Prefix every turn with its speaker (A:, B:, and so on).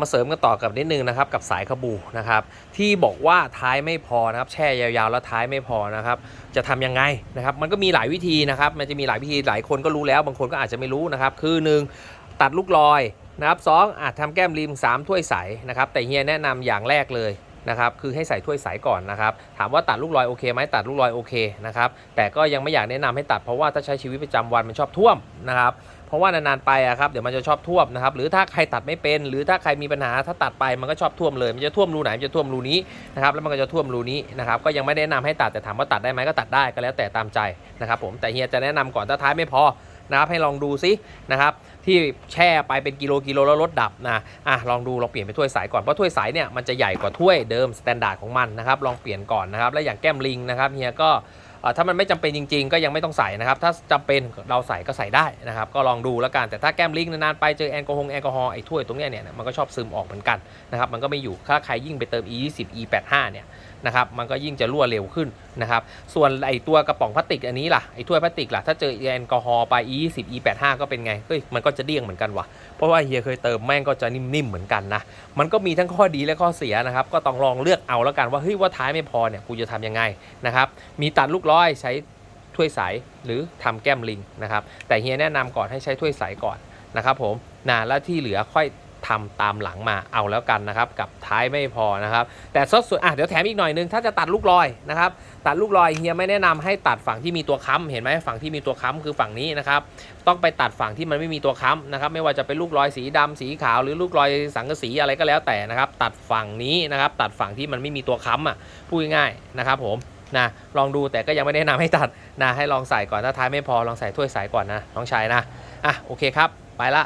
A: มาเสริมกันต่อกับนิดนึงนะครับกับสายขบูนะครับที่บอกว่าท้ายไม่พอนะครับแช่ยาวๆ แล้วท้ายไม่พอนะครับจะทำยังไงนะครับมันก็มีหลายวิธีนะครับมันจะมีหลายวิธีหลายคนก็รู้แล้ว บางคนก็อาจจะไม่รู้นะครับคือหนึ่งตัดลูกลอยนะครับสองอาจทำแก้มริมสามถ้วยใสนะครับแต่เฮียแนะนำอย่างแรกเลย นะครับคือให้ใส่ถ้วยใสก่อนนะครับถามว่าตัดลูกลอยโอเคไหมตัดลูกลอยโอเคนะครับแต่ก็ยังไม่อยากแนะนำให้ตัดเพราะว่าถ้าใช้ชีวิตประจำวันมันชอบท่วมนะครับเพราะว่านานๆไปอะครับเดี๋ยวมันจะชอบท่วมนะครับหรือถ้าใครตัดไม่เป็น หรือถ้าใครมีปัญหาถ้าตัดไปมันก็ชอบท่วมเลยมันจะท่วมรูไหนมันจะท่วมรูนี้นะครับแล้วมันก็จะท่วมรูนี้นะครับก็ยังไม่แนะนำให้ตัดแต่ถามว่าตัดได้ไหมก็ตัดได้ก็แล้วแต่ตามใจนะครับผมแต่เฮียจะแนะนำก่อนถ้าท้ายไม่พอ นะครับให้ลองดูซินะครับที่แช่ไปเป็นกิโลกิโลแล้วลดดับนะอะลองดูลองเปลี่ยนเป็นถ้วยใสก่อนเพราะถ้วยใสเนี่ยมันจะใหญ่กว่าถ้วยเดิมสแตนดาร์ดของมันนะครับลองเปลี่ยนก่อนนะครับแล้วอย่างแก้มลิงนะครับเฮียก็ ถ้ามันไม่จำเป็นจริง ๆ ก็ยังไม่ต้องใส่นะครับ ถ้าจำเป็นเราใส่ก็ใส่ได้นะครับ ก็ลองดูแล้วกัน แต่ถ้าแก้มลิงนานๆไปเจอแอลกอฮอล์แอลกอฮอล์ไอ้ถ้วยตรงนี้เนี่ยมันก็ชอบซึมออกเหมือนกันนะครับ มันก็ไม่อยู่ถ้าใครยิ่งไปเติม e 2 0 e 8 5เนี่ยนะครับมันก็ยิ่งจะรั่วเร็วขึ้นนะครับ ส่วนไอ้ตัวกระป๋องพลาสติกอันนี้ล่ะ ไอ้ถ้วยพลาสติกล่ะ ถ้าเจอแอลกอฮอล์ไป e 2 0 e 8 5ก็เป็นไง เฮ้ย มันก็จะเดี้ยงเหมือนกันว่ะ เพราะว่าเฮียเคยเติมแม่งก็จะนิ่มๆเหมือนกันนะ มันก็มีทั้งข้อดีและข้อเสียนะครับ ก็ต้องลองเลือกเอาแล้วกันว่า เฮ้ย ว่าท้ายไม่พอเนี่ย กูจะทำยังไงนะครับ มีตัดลูกร้อยใช้ถ้วยใสหรือทำแก้มลิงนะครับ แต่เฮียแนะนำก่อนให้ใช้ถ้วยใสก่อนนะครับผมนะแล้วที่เหลือค่อยทำตามหลังมาเอาแล้วกันนะครับ กับท้ายไม่พอนะครับ แต่ซดส่วนอะเดี๋ยวแถมอีกหน่อยนึงถ้าจะตัดลูกลอยนะครับ ตัดลูกลอยเฮียไม่แนะนำให้ตัดฝั่งที่มีตัวค้ำเห็นไหมฝั่งที่มีตัวค้ำคือฝั่งนี้นะครับ ต้องไปตัดฝั่งที่มันไม่มีตัวค้ำนะครับ ไม่ว่าจะเป็นลูกลอยสีดำสีขาวหรือลูกลอยสังกะสีอะไรก็แล้วแต่นะครับ ตัดฝั่งนี้นะครับ ตัดฝั่งที่มันไม่มีตัวค้ำอะพูดง่ายๆนะครับผม นะลองดูแต่ก็ยังไม่แนะนำให้ตัดนะให้ลองใส่ก่อนถ้าท้ายไม่พอลองใส่ถ้วยใสก่อนนะน้องชายนะอะโอเคครับไปละ